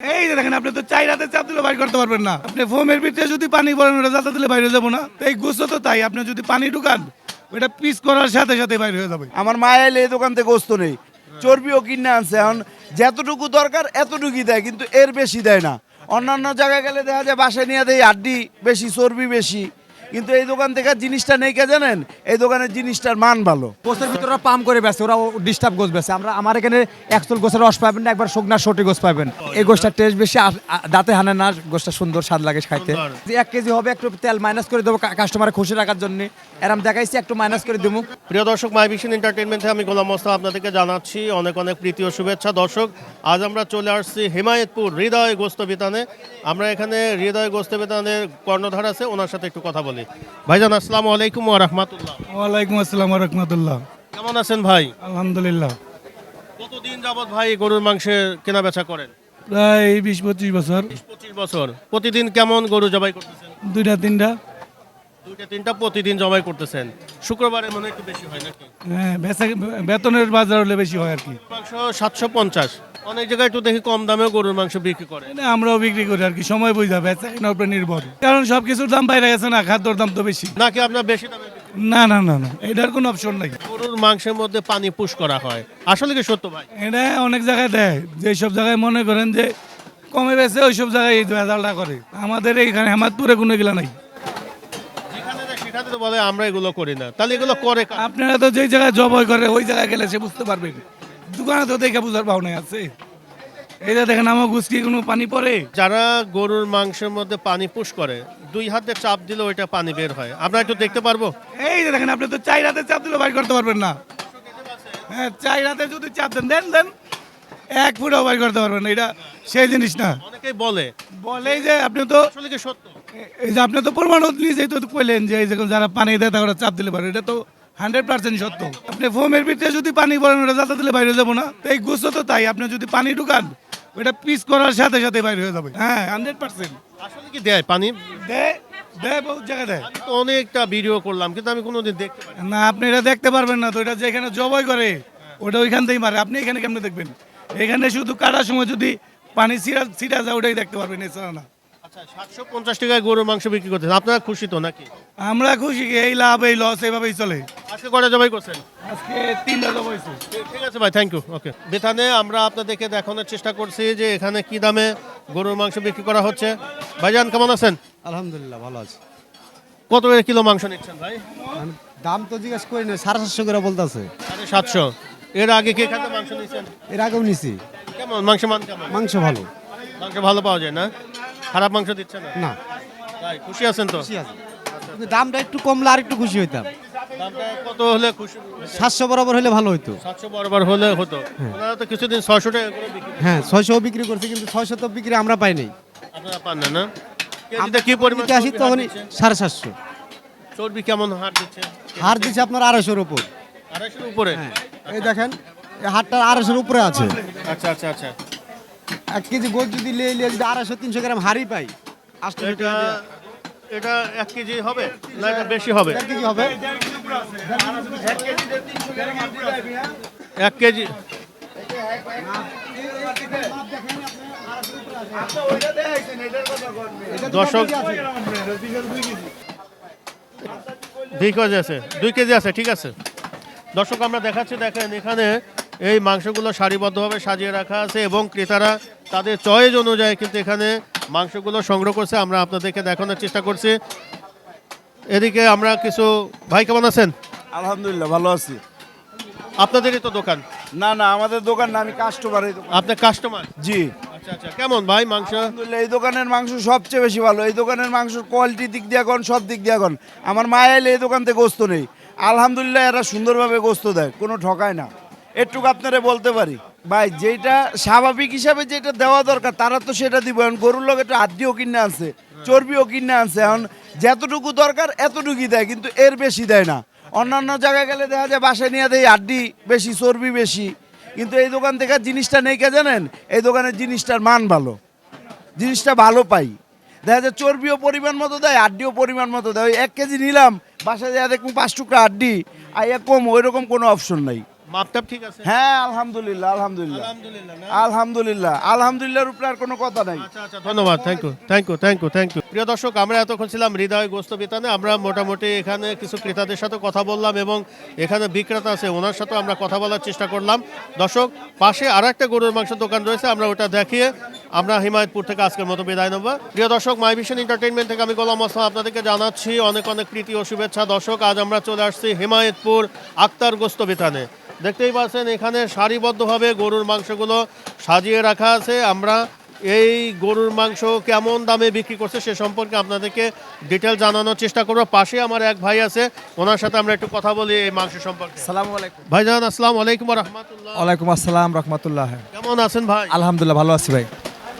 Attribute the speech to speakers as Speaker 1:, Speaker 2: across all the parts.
Speaker 1: এই যে দেখেন, আপনি তো চাই রাতে চাপ দিলে বাইর করতে পারবেন না। আপনি ফোমের ভিতরে যদি পানি পড়েন, ওটা যাতে দিলে বাইরে যাব না। এই গুছো তো তাই, আপনি যদি পানি ঢুকান, ওটা পিস করার সাথে সাথে বাইরে হয়ে যাবে।
Speaker 2: আমার মায়া এলে এই দোকান থেকে গোস্ত নেই। চর্বিও কিনে আনছে। এখন যতটুকু দরকার, এতটুকুই দেয়, কিন্তু এর বেশি দেয় না। অন্যান্য জায়গায় গেলে দেখা যায়, বাসায় নিয়ে দেয়, আড্ডি বেশি, চর্বি বেশি। কিন্তু এই দোকান থেকে জিনিসটা নেই কে জানেন? এই দোকানের জিনিসটার মান ভালো।
Speaker 3: গোছের ভিতরে ওরা পাম করে বেছে ওরা ডিস্টার্ব গোছ বেছে। আমরা আমার এখানে একচল গোছের রস পাবেন না একবার শুকনা সটি গোছ পাবেন। এই গোছটার টেস্ট বেশি দাঁতে হানে না গোছটা সুন্দর স্বাদ লাগে খাইতে। যে এক কেজি হবে একটু তেল মাইনাস করে দেবো কাস্টমারে খুশি রাখার জন্য। এরম দেখাইছি একটু মাইনাস করে দেবো
Speaker 4: প্রিয় দর্শক মাই ভিশন এন্টারটেনমেন্ট আমি গোলাম মোস্তফা আপনাদেরকে জানাচ্ছি অনেক অনেক প্রীতি ও শুভেচ্ছা। দর্শক আজ আমরা চলে আসছি হিমায়তপুর হৃদয় গোস্ত বিতানে। আমরা এখানে হৃদয় গোস্ত বিতানের কর্ণধার আছে ওনার সাথে একটু কথা বলি। ভাইজান আসসালামু আলাইকুম ওয়া রাহমাতুল্লাহ।
Speaker 1: ওয়ালাইকুম আসসালাম রহমতুল্লাহ।
Speaker 4: কেমন আছেন ভাই?
Speaker 1: আলহামদুলিল্লাহ।
Speaker 4: কতদিন যাবত ভাই গরুর মাংসের কেনা বেচা করেন?
Speaker 1: প্রায় বিশ পঁচিশ বছর।
Speaker 4: পঁচিশ বছর। প্রতিদিন কেমন গরু জবাই করতেছেন?
Speaker 1: দুইটা তিনটা।
Speaker 4: দুইটা তিনটা প্রতিদিন জবাই করতেছেন। শুক্রবারে মনে হয় একটু বেশি হয় নাকি?
Speaker 1: হ্যাঁ বেচা- বেতনের বাজার হলে বেশি হয় আর কি।
Speaker 4: মাংস সাতশো পঞ্চাশ। অনেক জায়গায় একটু দেখি কম দামেও গরুর মাংস বিক্রি করে।
Speaker 1: এটা আমরাও বিক্রি করি আর কি সময় বুঝা বেচা উপরে নির্ভর। কারণ সব কিছুর দাম বাইরে গেছে না খাদ্যর দাম তো বেশি।
Speaker 4: নাকি আপনার বেশি দামে
Speaker 1: না না না না এটার কোনো অপশন নাই।
Speaker 4: গরুর মাংসের মধ্যে পানি পুশ করা হয়। আসলে কি সত্য ভাই?
Speaker 1: এটা অনেক জায়গায় দেয় যে সব জায়গায় মনে করেন যে কমে বেছে ওই সব জায়গায় এই ভেজালটা করে। আমাদের এইখানে হেমাদপুরে কোনো এগুলা নাই।
Speaker 4: সেখানে তো বলে আমরা এগুলো করি না। তাহলে এগুলো করে
Speaker 1: আপনারা তো যেই জায়গায় জবই করে ওই জায়গায় গেলে সে বুঝতে পারবেন দোকানে তো দেখে বুঝার ভাবনাই আছে। যে দেখেন আমার গুসকি কোনো পানি পড়ে।
Speaker 4: যারা গরুর মাংসের মধ্যে পানি পুশ করে দুই হাতে চাপ দিলে ওইটা পানি বের হয়। আমরা একটু দেখতে পারব?
Speaker 1: এই যে দেখেন আপনি তো চাই রাতে চাপ দিলে বাইর করতে পারবেন না। হ্যাঁ চাই রাতে যদি চাপ দেন দেন দেন এক ফুটও বাইর করতে পারবেন না। এটা সেই জিনিস না।
Speaker 4: অনেকেই বলে।
Speaker 1: বলে যে আপনি তো
Speaker 4: আসলে কি সত্য?
Speaker 1: এই যে আপনি তো প্রমাণ নিজেই তো কইলেন যে এই যে যারা পানি দেয় তারা চাপ দিলে পারে। এটা তো হান্ড্রেড পার্সেন্ট সত্য। আপনি ফোমের ভিতরে যদি পানি পড়েন ওটা যাতে দিলে বাইরে যাব না। তো এই গুছো তো তাই আপনি যদি পানি ঢুকান ওটা পিস করার সাথে সাথে বাইরে হয়ে যাবে। হ্যাঁ হান্ড্রেড পার্সেন্ট।
Speaker 4: আসলে কি দেয় পানি?
Speaker 1: দেয় দেয় বহুত দেয়।
Speaker 4: অনেকটা ভিডিও করলাম কিন্তু আমি কোনোদিন দেখতে
Speaker 1: না আপনি এটা দেখতে পারবেন না তো এটা যেখানে জবই করে ওটা ওইখান থেকেই মারে। আপনি এখানে কেমনে দেখবেন? এখানে শুধু কাটার সময় যদি পানি ছিটা ছিটা যায় ওটাই দেখতে পারবেন এছাড়া না।
Speaker 4: আচ্ছা সাতশো পঞ্চাশ টাকায় গরুর মাংস বিক্রি করতেছেন। আপনারা খুশি তো নাকি?
Speaker 1: আমরা খুশি এই লাভ এই লস এইভাবেই চলে।
Speaker 4: আজকে কটা জবাই করছেন?
Speaker 1: আজকে তিনটা জব
Speaker 4: ঠিক- ঠিক আছে ভাই থ্যাংক ইউ ওকে বেথানে আমরা আপনাদেরকে দেখানোর চেষ্টা করছি যে এখানে কি দামে গরুর মাংস বিক্রি করা হচ্ছে। ভাইজান কেমন আছেন?
Speaker 3: আলহামদুলিল্লাহ ভালো আছে।
Speaker 4: কত করে কিলো মাংস নিচ্ছেন ভাই?
Speaker 3: দাম তো জিজ্ঞেস করি না সাড়ে সাতশো করে বলতেছে।
Speaker 4: সাড়ে সাতশো। এর আগে কি এখানে মাংস নিচ্ছেন?
Speaker 3: এর আগেও নিছি।
Speaker 4: কেমন? মাংস মান কেমন?
Speaker 3: মাংস ভালো।
Speaker 4: মাংস ভালো পাওয়া যায় না? খারাপ মাংস দিচ্ছে না?
Speaker 3: না।
Speaker 4: তাই খুশি আছেন তো?
Speaker 3: আছে। কিন্তু দামটা একটু কমলে আর একটু খুশি হইতাম।
Speaker 4: দামটা কত হলে খুশি?
Speaker 3: সাতশো বরাবর হলে ভালো হইতো।
Speaker 4: সাতশো বরাবর হলে হতো। ওনারা তো কিছুদিন ছয়শো টাকা করে বিক্রি
Speaker 3: হ্যাঁ ছয়শো বিক্রি করছে কিন্তু ছয়শো তো বিক্রি আমরা পাই নাই।
Speaker 4: আপনারা পান না না? কেজিতে কি পরিমাণ
Speaker 3: আসি তখন সাড়ে সাতশো।
Speaker 4: চর্বি কেমন হার দিচ্ছে?
Speaker 3: হার দিচ্ছে আপনার আড়াইশোর উপর।
Speaker 4: আড়াইশোর উপরে?
Speaker 3: হ্যাঁ। এই দেখেন এই হারটা আড়াইশোর উপরে আছে।
Speaker 4: আচ্ছা আচ্ছা আচ্ছা।
Speaker 3: এক কেজি গোল যদি লিয়ে লিয়ে যদি আড়াইশো তিনশো গ্রাম হারই পাই
Speaker 4: এটা এটা এক কেজি হবে না এটা বেশি হবে?
Speaker 3: এক কেজি হবে।
Speaker 4: এক কেজি। দর্শক দুই কেজি আছে দুই কেজি আছে ঠিক আছে। দর্শক আমরা দেখাচ্ছি দেখেন এখানে এই মাংসগুলো সারিবদ্ধভাবে সাজিয়ে রাখা আছে এবং ক্রেতারা তাদের চয়েস অনুযায়ী কিন্তু এখানে মাংসগুলো সংগ্রহ করছে। আমরা আপনাদেরকে দেখানোর চেষ্টা করছি। এদিকে আমরা কিছু ভাই কেমন আছেন?
Speaker 2: আলহামদুলিল্লাহ ভালো আছি।
Speaker 4: আপনাদেরই তো দোকান।
Speaker 2: না না আমাদের দোকান না আমি কাস্টমার
Speaker 4: আপনার কাস্টমার
Speaker 2: জি।
Speaker 4: আচ্ছা আচ্ছা কেমন ভাই মাংস?
Speaker 2: আলহামদুলিল্লাহ এই দোকানের মাংস সবচেয়ে বেশি ভালো। এই দোকানের মাংস কোয়ালিটি দিক দিয়ে কোন সব দিক দিয়ে কোন আমার মায়া এলে এই দোকান থেকে গোস্ত নেই। আলহামদুলিল্লাহ এরা সুন্দরভাবে গোস্ত দেয় কোনো ঠকায় না। একটুকু আপনারা বলতে পারি। ভাই যেটা স্বাভাবিক হিসাবে যেটা দেওয়া দরকার, তারা তো সেটা দিব। এখন গরুর লোক একটু আড্ডিও কিনে আনছে, চর্বিও কিনে আনছে। এখন যতটুকু দরকার, এতটুকুই দেয়, কিন্তু এর বেশি দেয় না। অন্যান্য জায়গায় গেলে দেখা যায়, বাসায় নিয়ে দেয় আড্ডি বেশি, চর্বি বেশি। কিন্তু এই দোকান থেকে জিনিসটা নেই কে জানেন? এই দোকানের জিনিসটার মান ভালো। জিনিসটা ভালো পাই। দেখা যায়, চর্বিও পরিমাণ মতো দেয়, আড্ডিও পরিমাণ মতো দেয়। ওই এক কেজি নিলাম, বাসায় দেওয়া দেখুন পাঁচ টুকরা আড্ডি, আইয়া কম ওই রকম কোনো অপশন নাই।
Speaker 4: মাপটাপ ঠিক আছে?
Speaker 2: হ্যাঁ আলহামদুলিল্লাহ আলহামদুলিল্লাহ।
Speaker 4: আলহামদুলিল্লাহ
Speaker 2: আলহামদুলিল্লাহ আলহামদুলিল্লাহর উপরে আর কোনো কথা নাই।
Speaker 4: আচ্ছা আচ্ছা ধন্যবাদ thank you thank you thank you thank you প্রিয় দর্শক, আমরা এতক্ষণ ছিলাম হৃদয় গোস্ত বিতানে। আমরা মোটামুটি এখানে কিছু ক্রেতাদের সাথে কথা বললাম এবং এখানে বিক্রেতা আছে, ওনার সাথে আমরা কথা বলার চেষ্টা করলাম। দর্শক, পাশে আর একটা গরুর মাংস দোকান রয়েছে, আমরা ওটা দেখিয়ে আমরা হিমায়তপুর থেকে আজকের মতো বিদায় নেব। প্রিয় দর্শক মাই ভিশন এন্টারটেইনমেন্ট থেকে আমি গোলাম আসলাম আপনাদেরকে জানাচ্ছি অনেক অনেক প্রীতি ও শুভেচ্ছা। দর্শক, আজ আমরা চলে আসছি হিমায়তপুর আক্তার গোস্ত বিতানে। দেখতেই পাচ্ছেন, এখানে সারিবদ্ধভাবে গরুর মাংসগুলো সাজিয়ে রাখা আছে। আমরা এই গরুর মাংস কেমন দামে বিক্রি করছে সে সম্পর্কে আপনাদেরকে ডিটেল জানানোর চেষ্টা করব। পাশে আমার এক ভাই আছে ওনার সাথে আমরা একটু কথা বলি এই মাংস সম্পর্কে।
Speaker 3: সালামু আলাইকুম।
Speaker 4: ভাইজান আসসালামু আলাইকুম রহমতুল্লাহ।
Speaker 3: ওয়ালাইকুম আসসালাম রহমতুল্লাহ।
Speaker 4: কেমন আছেন ভাই?
Speaker 3: আলহামদুলিল্লাহ ভালো আছি ভাই।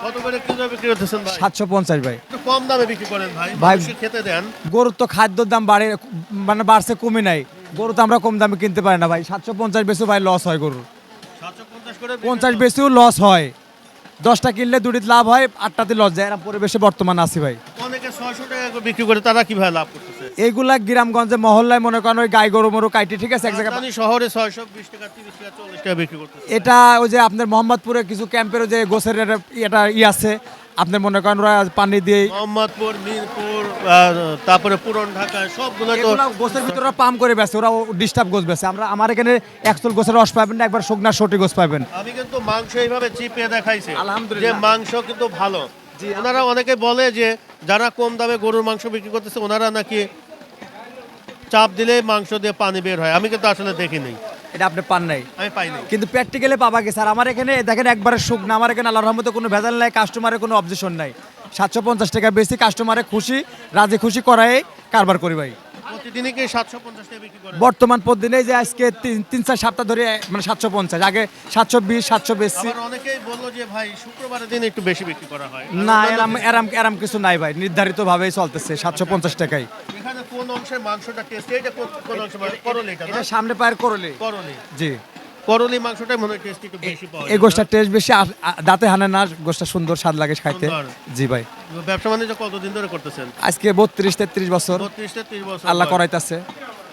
Speaker 4: কত করে কিলো বিক্রি করতেছেন ভাই?
Speaker 3: সাতশো পঞ্চাশ ভাই।
Speaker 4: একটু কম দামে বিক্রি করেন ভাই
Speaker 3: ভাই-
Speaker 4: ভাই খেতে দেন।
Speaker 3: গরুর তো খাদ্যর দাম বাড়ে মানে বাড়ছে কমে নাই। গরু তো আমরা কম দামে কিনতে পারি না ভাই। সাতশো পঞ্চাশ বেশিও ভাই লস হয় গরুর।
Speaker 4: করে
Speaker 3: লস হয়। দশটা কিনলে দুটি লাভ হয় আটটাতে লস যায়। এরকম পরিবেশে বর্তমান আছি ভাই।
Speaker 4: অনেকে ছয়শো টাকা করে বিক্রি করে তারা কীভাবে লাভ করতেছে?
Speaker 3: এইগুলা গ্রামগঞ্জে মহল্লায় মনে করেন ওই গাই গরু মরু কাইটি ঠিক আছে এক জায়গায়
Speaker 4: রাজধানী শহরে ছয়শো বিশ টাকা তিরিশ টাকা চল্লিশ টাকা বিক্রি করতেছে।
Speaker 3: এটা ওই যে আপনার মোহাম্মদপুরে কিছু ক্যাম্পের যে গোছের এটা ই আছে আপনার মনে করেন ওরা পানি দিয়ে
Speaker 4: মোহাম্মদপুর মিরপুর তারপরে পুরন ঢাকা সবগুলো তো
Speaker 3: গোসের ভিতরে ওরা পাম করে বেছে ওরা ডিস্টার্ব গোস বেছে। আমরা আমার এখানে একচল গোসের রস পাবেন না একবার শুকনা সটি গোস পাবেন।
Speaker 4: আমি কিন্তু মাংস এইভাবে চিপে দেখাইছি।
Speaker 3: আলহামদুলিল্লাহ।
Speaker 4: যে মাংস কিন্তু ভালো। ওনারা অনেকে বলে যে যারা কম দামে গরুর মাংস বিক্রি করতেছে ওনারা নাকি চাপ দিলে মাংস দিয়ে পানি বের হয়। আমি কিন্তু আসলে দেখিনি।
Speaker 3: এটা আপনি পান নাই।
Speaker 4: আমি পাইনি
Speaker 3: কিন্তু প্র্যাকটিক্যালি পাবা গেছে আর আমার এখানে দেখেন একবারে শুকনা আমার এখানে আল্লাহর রহমতে কোনো ভেজাল নাই কাস্টমারের কোনো অবজেকশন নাই। সাতশো পঞ্চাশ টাকা বেশি কাস্টমারে খুশি রাজি খুশি করাই কারবার করি ভাই।
Speaker 4: প্রতিদিনই কি সাতশো পঞ্চাশ টাকা বিক্রি করে
Speaker 3: বর্তমান পদ্ধতি যে আজকে তিন তিন চার সপ্তাহ ধরে মানে সাতশো পঞ্চাশ আগে সাতশো বিশ সাতশো বেশি।
Speaker 4: আবার অনেকেই বলল যে ভাই শুক্রবারের দিন একটু বেশি বিক্রি করা হয়।
Speaker 3: না এরাম এরাম এরাম কিছু নাই ভাই নির্ধারিত ভাবেই চলতেছে সাতশো পঞ্চাশ টাকাই
Speaker 4: এখানে কোন অংশের মাংসটা টেস্ট এটা কোন অংশ মানে এটা
Speaker 3: এটা সামনে পায়ের করলে।
Speaker 4: করলি।
Speaker 3: জি।
Speaker 4: করলি মাংসটাই মনে হয় টেস্ট একটু বেশি পাওয়া
Speaker 3: এই টেস্ট বেশি দাঁতে হানে না সুন্দর স্বাদ লাগে খাইতে। জি ভাই।
Speaker 4: ব্যবসা বাণিজ্য কতদিন ধরে করতেছেন?
Speaker 3: আজকে বত্রিশ তেত্রিশ বছর।
Speaker 4: বত্রিশ তেত্রিশ বছর
Speaker 3: আল্লাহ করাইতাছে।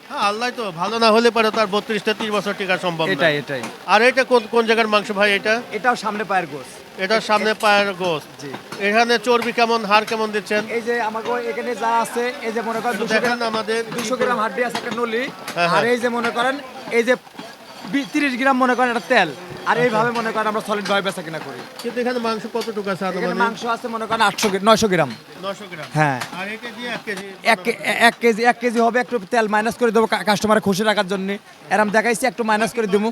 Speaker 4: হ্যাঁ আল্লাহ তো ভালো না হলে পরে তার বত্রিশ তেত্রিশ বছর টিকা সম্ভব না।
Speaker 3: এটাই এটাই।
Speaker 4: আর এটা কোন কোন জায়গার মাংস ভাই এটা?
Speaker 3: এটাও সামনে পায়ের গোস
Speaker 4: এটার সামনে পায়ের গোস্ত এখানে চর্বি কেমন হার কেমন দিচ্ছেন?
Speaker 3: এই যে আমাকে এখানে যা আছে এই যে মনে করেন দুশো গ্রাম
Speaker 4: আমাদের।
Speaker 3: দুশো গ্রাম হাড্ডি আছে একটা নলি।
Speaker 4: হ্যাঁ,
Speaker 3: আর
Speaker 4: হ্যাঁ।
Speaker 3: এই যে মনে করেন এই যে তিরিশ গ্রাম মনে করেন একটা তেল। আর এইভাবে মনে করেন আমরা সলিড ভাবে বেচা কিনা করি।
Speaker 4: কিন্তু এখানে মাংস কতটুকু আছে
Speaker 3: এখানে মাংস আছে মনে করেন আটশো নয়শো গ্রাম। হ্যাঁ।
Speaker 4: আর এটা দিয়ে এক কেজি
Speaker 3: এক কেজি এক কেজি হবে একটু তেল মাইনাস করে দেবো কাস্টমার খুশি রাখার জন্য। এরম দেখাইছি একটু মাইনাস করে দেবো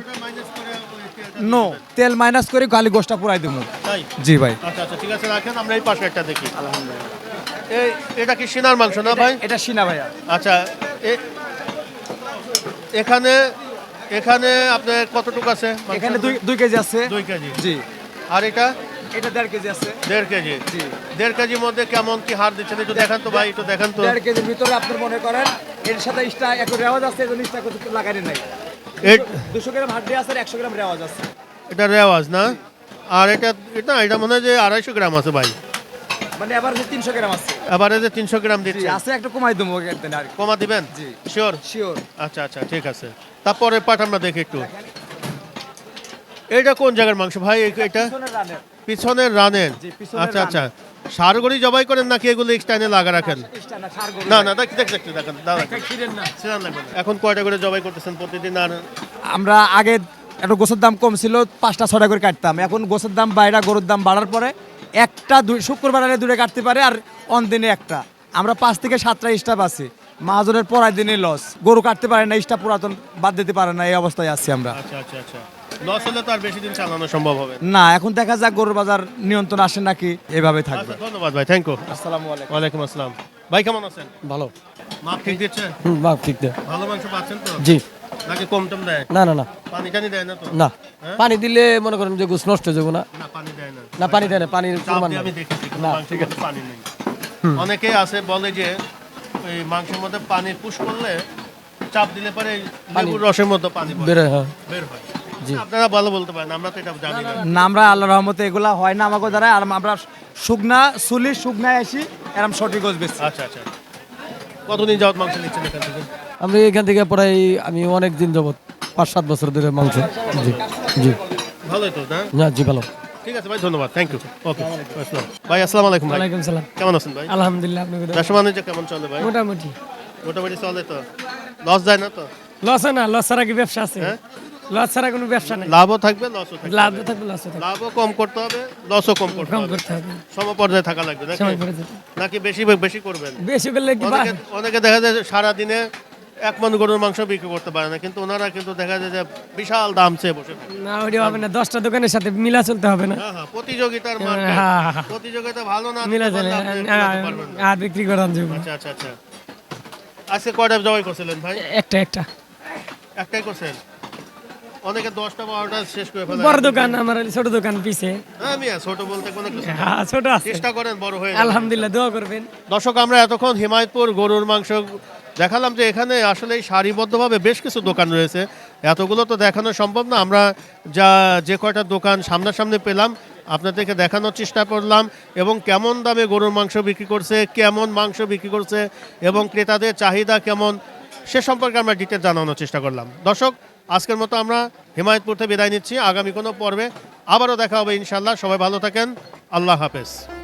Speaker 3: নো তেল মাইনাস করে খালি গোষ্ঠটা পুরাই দেবো।
Speaker 4: তাই?
Speaker 3: জি ভাই।
Speaker 4: আচ্ছা আচ্ছা ঠিক আছে রাখেন আমরা এই পাশে একটা দেখি। এই এটা কি সিনার মাংস না ভাই?
Speaker 3: এটা সিনা ভাইয়া।
Speaker 4: আচ্ছা এখানে এখানে আপনার কতটুকু আছে
Speaker 3: এখানে দুই দুই কেজি আছে।
Speaker 4: দুই কেজি।
Speaker 3: জি।
Speaker 4: আর এটা?
Speaker 3: এটা দেড় কেজি আছে।
Speaker 4: দেড় কেজি।
Speaker 3: জি।
Speaker 4: দেড় কেজির মধ্যে কেমন কি হার দিচ্ছেন? একটু দেখান তো ভাই একটু দেখান তো।
Speaker 3: দেড় কেজির ভিতরে আপনি মনে করেন এর সাথে ইস্টা একটু রেওয়াজ আছে এজন্য ইস্টা কিছু লাগাই নাই। দুশো গ্রাম হাড্ডি আছে একশো গ্রাম রেওয়াজ আছে।
Speaker 4: এটা রেওয়াজ না আর এটা এটা এটা মনে হয় যে আড়াইশো গ্রাম আছে ভাই
Speaker 3: মানে এবার তিনশো গ্রাম আছে
Speaker 4: এবারে যে তিনশো গ্রাম দিচ্ছে
Speaker 3: আছে একটু কমাই দেবো আর
Speaker 4: কমা দিবেন
Speaker 3: জি।
Speaker 4: শিওর
Speaker 3: শিওর
Speaker 4: আচ্ছা আচ্ছা ঠিক আছে তারপরে পাঠ আমরা দেখি একটু এটা কোন জায়গার মাংস ভাই এটা পিছনের রানের আচ্ছা আচ্ছা সারগড়ি জবাই করেন নাকি এগুলো এক্সটাইনে লাগা রাখেন না না দেখ দেখ দেখ দেখেন। এখন কয়টা করে জবাই করতেছেন প্রতিদিন আর
Speaker 3: আমরা আগে একটু গোছের দাম কম ছিল পাঁচটা ছটা করে কাটতাম। এখন গোছের দাম বাইরা গরুর দাম বাড়ার পরে একটা দুই শুক্রবার আগে দুটো কাটতে পারে আর অন দিনে একটা। আমরা পাঁচ থেকে সাতটা স্টাফ আছি। মাহাজনের পরের দিনে লস গরু কাটতে পারে না স্টাফ পুরাতন বাদ দিতে পারে না এই অবস্থায় আছি আমরা।
Speaker 4: আচ্ছা আচ্ছা আচ্ছা। লস হলে তো আর বেশি দিন চালানো সম্ভব হবে না।
Speaker 3: এখন দেখা যাক গরুর বাজার নিয়ন্ত্রণ আসে নাকি এভাবে থাকবে।
Speaker 4: আচ্ছা ধন্যবাদ ভাই থ্যাংক ইউ
Speaker 3: আসসালামু আলাইকুম।
Speaker 4: ওয়ালাইকুম আসসালাম। ভাই কেমন আছেন?
Speaker 5: ভালো।
Speaker 4: মাপ ঠিক দিচ্ছে
Speaker 5: হুম বাপ ঠিক দে
Speaker 4: ভালো মাংস পাচ্ছেন তো?
Speaker 5: জি।
Speaker 4: নাকি কম টম দেয়?
Speaker 5: না না না।
Speaker 4: পানি টানি দেয় না তো?
Speaker 5: না।
Speaker 4: হ্যাঁ?
Speaker 5: পানি দিলে মনে করেন যে গোস নষ্ট হয়ে যাব না।
Speaker 4: না পানি দেয় না।
Speaker 5: না পানি দেয় না পরিমাণ।
Speaker 4: আমি দেখেছি
Speaker 5: না,
Speaker 4: পানি নেই। অনেকে আছে বলে যে ওই মাংসের মধ্যে পানি পুশ করলে চাপ দিলে পরে লেবুর রসের মধ্যে পানি পড়ে,
Speaker 5: বেরোয় হ্যাঁ
Speaker 4: বের হয়।
Speaker 5: জি।
Speaker 4: আপনারা ভালো বলতে পারেন আমরা তো এটা জানি না।
Speaker 3: না আমরা আল্লাহ রহমতে এগুলা হয় না আমাকে দ্বারা আর আমরা শুকনা চুলি শুকনায় আসি এরম সঠিক গোছ বেশি
Speaker 4: আচ্ছা আচ্ছা। কতদিন যাওয়াত মাংস নিচ্ছেন এখান থেকে?
Speaker 5: আমি এখান থেকে প্রায় আমি অনেক দিন যাবত পাঁচ সাত বছর ধরে মাংস জি জি।
Speaker 4: ভালোই তো না?
Speaker 5: না জি ভালো।
Speaker 4: ঠিক আছে ভাই ধন্যবাদ। থ্যাংক ইউ ওকে ভাই আসসালামু আলাইকুম ভাই।
Speaker 6: ওয়ালাইকুম সালাম
Speaker 4: কেমন আছেন ভাই?
Speaker 6: আলহামদুলিল্লাহ আপনি কোথায়?
Speaker 4: ব্যবসা বাণিজ্য কেমন চলে ভাই?
Speaker 6: মোটামুটি।
Speaker 4: মোটামুটি চলে তো। লস যায় না তো?
Speaker 6: লস না লস ছাড়া কি ব্যবসা আছে?
Speaker 4: হ্যাঁ?
Speaker 6: লস ছাড়া কোনো ব্যবসা নেই।
Speaker 4: লাভও থাকবে লসও থাকবে।
Speaker 6: লাভ থাকবে লস থাকবে।
Speaker 4: লাভও কম করতে হবে লসও কম করতে
Speaker 6: কম
Speaker 4: হবে। সমপর্যায়ে থাকা লাগবে নাকি? বেশি বেশি করবেন?
Speaker 6: বেশি করলে কি
Speaker 4: অনেকে দেখা যায় এক মন গরুর মাংস বিক্রি করতে পারে না কিন্তু ওনারা কিন্তু দেখা যায় যে বিশাল দাম চেয়ে বসে থাকে।
Speaker 6: না ওইটা হবে না দশটা দোকানের সাথে মিলা চলতে হবে না।
Speaker 4: হ্যাঁ হ্যাঁ প্রতিযোগিতার
Speaker 6: হ্যাঁ, হ্যাঁ, হ্যাঁ।
Speaker 4: প্রতিযোগিতা ভালো না
Speaker 6: মিলা চলে
Speaker 4: পারলে আপনি চালাতে পারবেন না।
Speaker 6: আর বিক্রি যাবে
Speaker 4: আচ্ছা আচ্ছা আচ্ছা। আজকে কয়টা জবাই করছিলেন ভাই?
Speaker 6: একটা একটা।
Speaker 4: একটাই করছেন? অনেকে দশটা বারোটা শেষ করে ফেলে
Speaker 6: বড় দোকান আমার ছোট দোকান পিছে।
Speaker 4: হ্যাঁ মিয়া ছোট বলতে কোনো কিছু না।
Speaker 6: হ্যাঁ ছোট আছে।
Speaker 4: চেষ্টা করেন বড় হয়ে।
Speaker 6: আলহামদুলিল্লাহ দোয়া করবেন।
Speaker 4: দর্শক আমরা এতক্ষণ হিমায়তপুর গরুর মাংস দেখালাম যে এখানে আসলে সারিবদ্ধভাবে বেশ কিছু দোকান রয়েছে। এতগুলো তো দেখানো সম্ভব না। আমরা যা, যে কয়টা দোকান সামনাসামনি পেলাম, আপনাদেরকে দেখানোর চেষ্টা করলাম এবং কেমন দামে গরুর মাংস বিক্রি করছে, কেমন মাংস বিক্রি করছে এবং ক্রেতাদের চাহিদা কেমন, সে সম্পর্কে আমরা ডিটেল জানানোর চেষ্টা করলাম। দর্শক, আজকের মতো আমরা হিমায়তপুর থেকে বিদায় নিচ্ছি। আগামী কোনো পর্বে আবারও দেখা হবে ইনশাল্লাহ সবাই ভালো থাকেন। আল্লাহ হাফেজ।